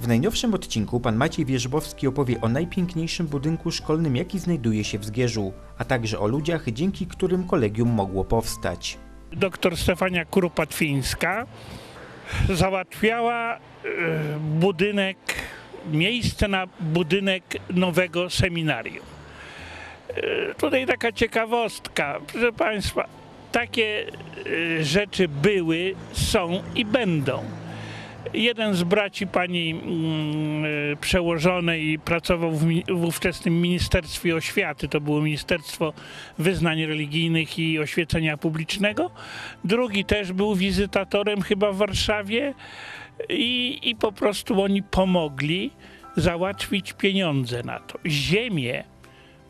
W najnowszym odcinku pan Maciej Wierzbowski opowie o najpiękniejszym budynku szkolnym, jaki znajduje się w Zgierzu, a także o ludziach, dzięki którym kolegium mogło powstać. Doktor Stefania Kuropatwińska załatwiała e, budynek, miejsce na budynek nowego seminarium. E, Tutaj taka ciekawostka, proszę Państwa, takie e, rzeczy były, są i będą. Jeden z braci pani mm, e, przełożonej pracował w, w ówczesnym Ministerstwie Oświaty, to było Ministerstwo Wyznań Religijnych i Oświecenia Publicznego. Drugi też był wizytatorem chyba w Warszawie i, i po prostu oni pomogli załatwić pieniądze na to. Ziemię,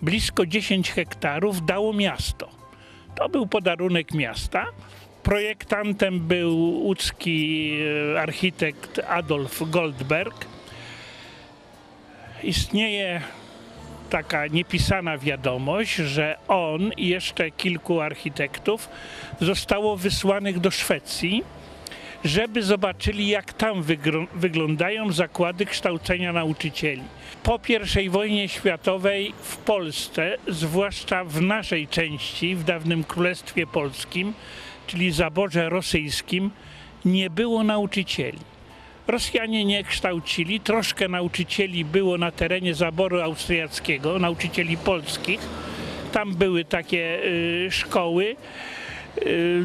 blisko 10 hektarów, dało miasto. To był podarunek miasta. Projektantem był łódzki e, architekt Adolf Goldberg. Istnieje taka niepisana wiadomość, że on i jeszcze kilku architektów zostało wysłanych do Szwecji, żeby zobaczyli, jak tam wyglądają zakłady kształcenia nauczycieli. Po I wojnie światowej w Polsce, zwłaszcza w naszej części, w dawnym Królestwie Polskim, czyli zaborze rosyjskim, nie było nauczycieli. Rosjanie nie kształcili, troszkę nauczycieli było na terenie zaboru austriackiego, nauczycieli polskich. Tam były takie y, szkoły. Y,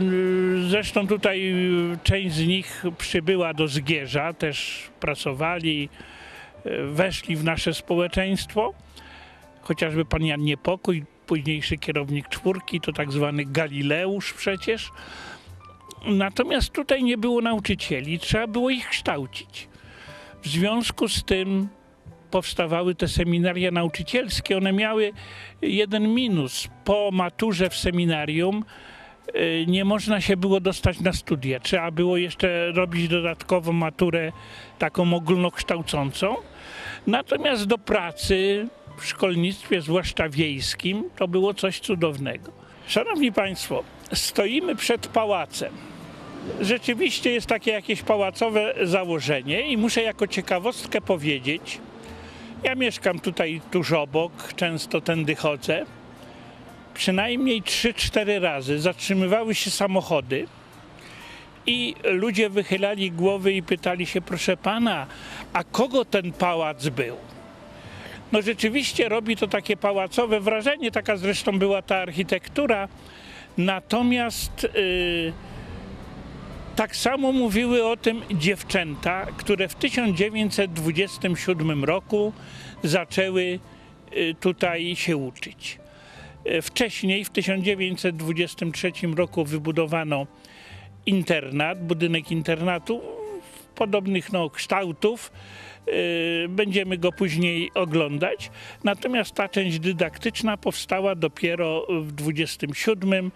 Zresztą tutaj część z nich przybyła do Zgierza, też pracowali, y, weszli w nasze społeczeństwo. Chociażby pan Jan Niepokój, późniejszy kierownik czwórki, to tak zwany Galileusz przecież. Natomiast tutaj nie było nauczycieli, trzeba było ich kształcić. W związku z tym powstawały te seminaria nauczycielskie. One miały jeden minus. Po maturze w seminarium y, nie można się było dostać na studia. Trzeba było jeszcze robić dodatkową maturę taką ogólnokształcącą. Natomiast do pracy w szkolnictwie, zwłaszcza wiejskim, to było coś cudownego. Szanowni Państwo, stoimy przed pałacem. Rzeczywiście jest takie jakieś pałacowe założenie i muszę jako ciekawostkę powiedzieć, ja mieszkam tutaj tuż obok, często tędy chodzę. Przynajmniej 3-4 razy zatrzymywały się samochody i ludzie wychylali głowy i pytali się, proszę pana, a kogo ten pałac był? No rzeczywiście robi to takie pałacowe wrażenie, taka zresztą była ta architektura. Natomiast y, tak samo mówiły o tym dziewczęta, które w 1927 roku zaczęły y, tutaj się uczyć. Y, Wcześniej, w 1923 roku, wybudowano internat, budynek internatu podobnych no, kształtów. Yy, Będziemy go później oglądać. Natomiast ta część dydaktyczna powstała dopiero w 27.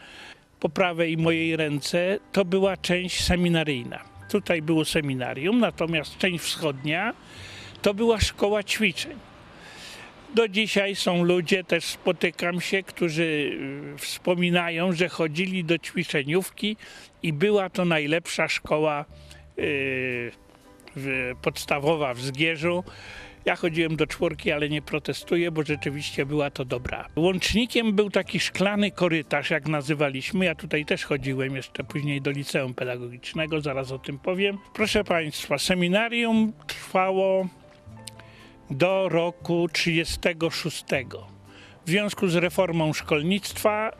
Po prawej mojej ręce to była część seminaryjna. Tutaj było seminarium, natomiast część wschodnia to była szkoła ćwiczeń. Do dzisiaj są ludzie, też spotykam się, którzy y, wspominają, że chodzili do ćwiczeniówki i była to najlepsza szkoła y, w- podstawowa w Zgierzu. Ja chodziłem do czwórki, ale nie protestuję, bo rzeczywiście była to dobra. Łącznikiem był taki szklany korytarz, jak nazywaliśmy. Ja tutaj też chodziłem jeszcze później do liceum pedagogicznego, zaraz o tym powiem. Proszę Państwa, seminarium trwało do roku 36. W związku z reformą szkolnictwa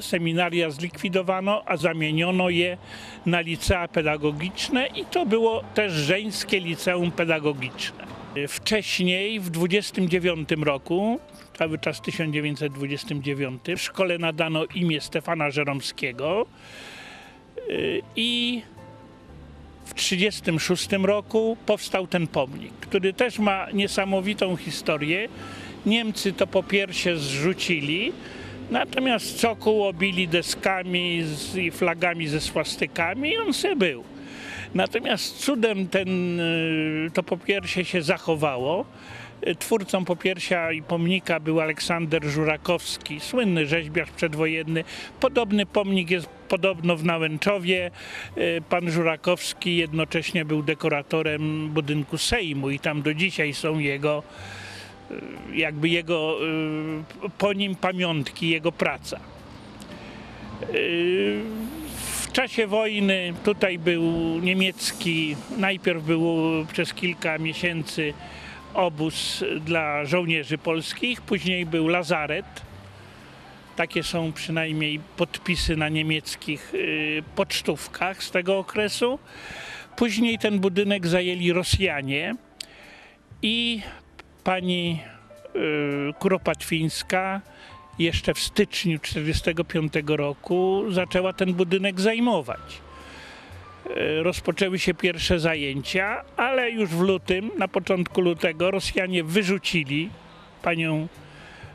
seminaria zlikwidowano, a zamieniono je na licea pedagogiczne i to było też żeńskie liceum pedagogiczne. Wcześniej, w 29 roku, cały czas 1929, w szkole nadano imię Stefana Żeromskiego yy, i w 1936 roku powstał ten pomnik, który też ma niesamowitą historię. Niemcy to po piersie zrzucili, natomiast cokół obili deskami z, i flagami ze swastykami i on se był. Natomiast cudem ten, y, to popiersie się zachowało. Y, Twórcą popiersia i pomnika był Aleksander Żurakowski, słynny rzeźbiarz przedwojenny. Podobny pomnik jest podobno w Nałęczowie y, pan Żurakowski jednocześnie był dekoratorem budynku Sejmu i tam do dzisiaj są jego jakby jego y, po nim pamiątki, jego praca. Y, W czasie wojny tutaj był niemiecki, najpierw był przez kilka miesięcy obóz dla żołnierzy polskich, później był lazaret. Takie są przynajmniej podpisy na niemieckich y, pocztówkach z tego okresu. Później ten budynek zajęli Rosjanie i pani y, Kuropatwińska jeszcze w styczniu 1945 roku zaczęła ten budynek zajmować. E, Rozpoczęły się pierwsze zajęcia, ale już w lutym, na początku lutego, Rosjanie wyrzucili panią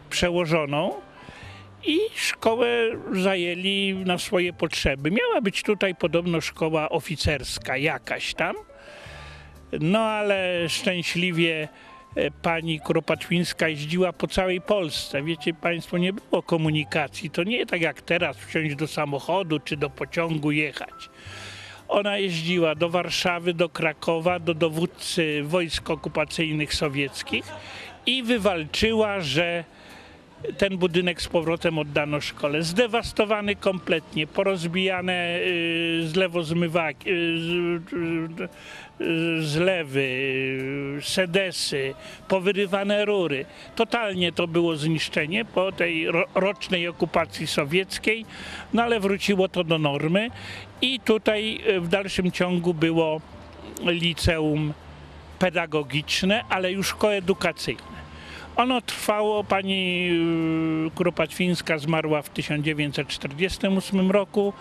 przełożoną i szkołę zajęli na swoje potrzeby. Miała być tutaj podobno szkoła oficerska, jakaś tam. No ale szczęśliwie pani Kuropatwińska jeździła po całej Polsce. Wiecie Państwo, nie było komunikacji. To nie tak jak teraz wsiąść do samochodu czy do pociągu jechać. Ona jeździła do Warszawy, do Krakowa, do dowódcy wojsk okupacyjnych sowieckich i wywalczyła, że ten budynek z powrotem oddano szkole. Zdewastowany kompletnie, porozbijane y, zlewozmywaki, y, z- y, zlewy, y, sedesy, powyrywane rury. Totalnie to było zniszczenie po tej ro- rocznej okupacji sowieckiej, no ale wróciło to do normy i tutaj w dalszym ciągu było liceum pedagogiczne, ale już koedukacyjne. Ono trwało, pani y, Kuropatwińska zmarła w 1948 roku.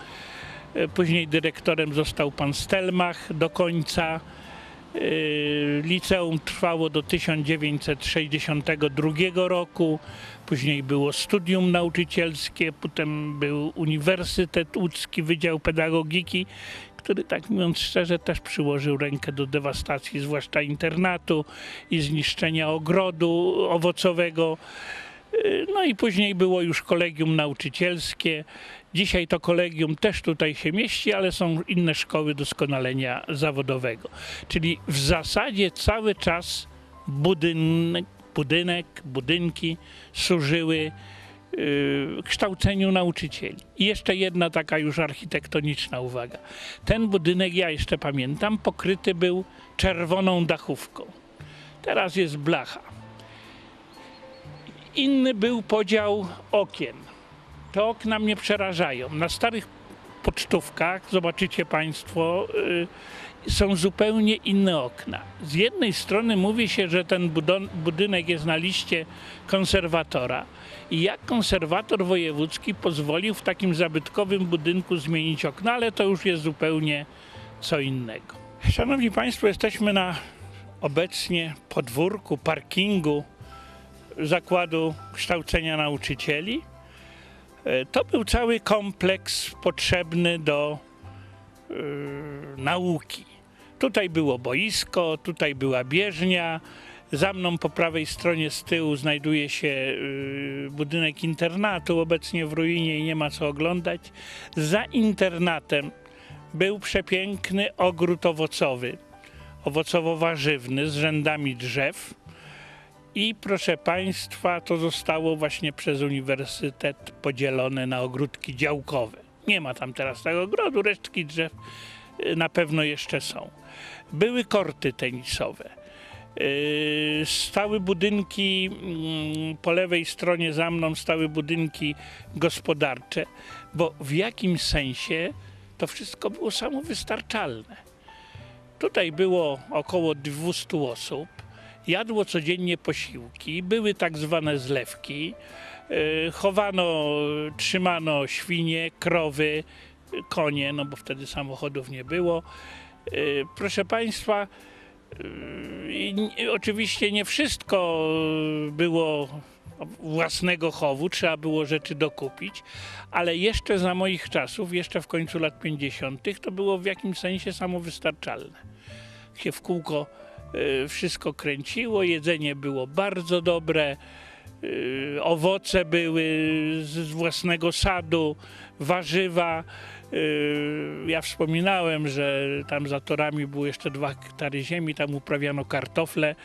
Y, Później dyrektorem został pan Stelmach do końca. Y, Liceum trwało do 1962 roku. Później było studium nauczycielskie, potem był Uniwersytet Łódzki, Wydział Pedagogiki, który tak mówiąc szczerze też przyłożył rękę do dewastacji, zwłaszcza internatu i zniszczenia ogrodu owocowego. No i później było już kolegium nauczycielskie. Dzisiaj to kolegium też tutaj się mieści, ale są inne szkoły doskonalenia zawodowego. Czyli w zasadzie cały czas budynek, budynek budynki służyły y, kształceniu nauczycieli. I jeszcze jedna taka już architektoniczna uwaga. Ten budynek, ja jeszcze pamiętam, pokryty był czerwoną dachówką. Teraz jest blacha. Inny był podział okien. Te okna mnie przerażają. Na starych pocztówkach, zobaczycie Państwo, y, są zupełnie inne okna. Z jednej strony mówi się, że ten budynek jest na liście konserwatora. I jak konserwator wojewódzki pozwolił w takim zabytkowym budynku zmienić okna, ale to już jest zupełnie co innego. Szanowni Państwo, jesteśmy na obecnie podwórku, parkingu Zakładu Kształcenia Nauczycieli. E, To był cały kompleks potrzebny do e, nauki. Tutaj było boisko, tutaj była bieżnia. Za mną po prawej stronie z tyłu znajduje się e, budynek internatu, obecnie w ruinie i nie ma co oglądać. Za internatem był przepiękny ogród owocowy, owocowo-warzywny z rzędami drzew. I proszę Państwa, to zostało właśnie przez Uniwersytet podzielone na ogródki działkowe. Nie ma tam teraz tego ogrodu, resztki drzew y, na pewno jeszcze są. Były korty tenisowe. Yy, Stały budynki, mm, po lewej stronie za mną stały budynki gospodarcze, bo w jakimś sensie to wszystko było samowystarczalne. Tutaj było około 200 osób. Jadło codziennie posiłki, były tak zwane zlewki. y, Chowano, trzymano świnie, krowy, konie, no bo wtedy samochodów nie było. Y, Proszę Państwa, n- oczywiście nie wszystko było własnego chowu, trzeba było rzeczy dokupić, ale jeszcze za moich czasów, jeszcze w końcu lat 50., to było w jakimś sensie samowystarczalne. Się w kółko wszystko kręciło, jedzenie było bardzo dobre. y, owoce były z własnego sadu, warzywa. Y, Ja wspominałem, że tam za torami były jeszcze dwa hektary ziemi, tam uprawiano kartofle.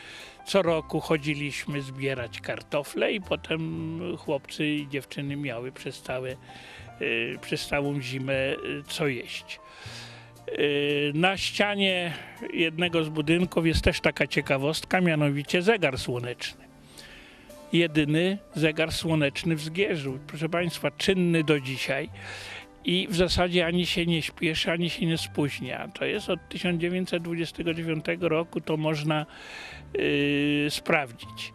Co roku chodziliśmy zbierać kartofle i potem chłopcy i dziewczyny miały przez, całe, y, przez całą zimę y, co jeść. Y, Na ścianie jednego z budynków jest też taka ciekawostka, mianowicie zegar słoneczny. Jedyny zegar słoneczny w Zgierzu. Proszę Państwa, czynny do dzisiaj i w zasadzie ani się nie śpieszy, ani się nie spóźnia. To jest od 1929 roku, to można yy, sprawdzić.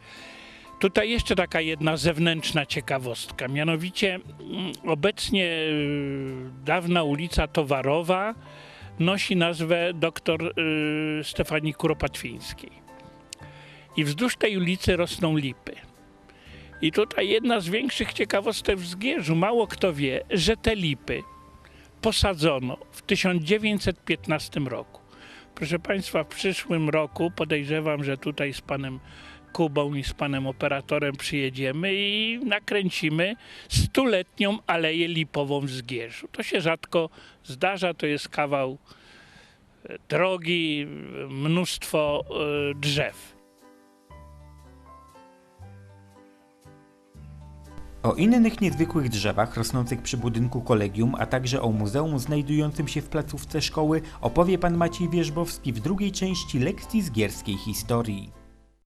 Tutaj jeszcze taka jedna zewnętrzna ciekawostka, mianowicie mm, obecnie yy, dawna ulica Towarowa nosi nazwę dr yy, Stefanii Kuropatwińskiej. I wzdłuż tej ulicy rosną lipy. I tutaj jedna z większych ciekawostek w Zgierzu. Mało kto wie, że te lipy posadzono w 1915 roku. Proszę Państwa, w przyszłym roku podejrzewam, że tutaj z panem Kubą i z panem operatorem przyjedziemy i nakręcimy stuletnią aleję lipową w Zgierzu. To się rzadko zdarza, to jest kawał e, drogi, mnóstwo e, drzew. O innych niezwykłych drzewach rosnących przy budynku kolegium, a także o muzeum znajdującym się w placówce szkoły opowie pan Maciej Wierzbowski w drugiej części lekcji z gierskiej historii.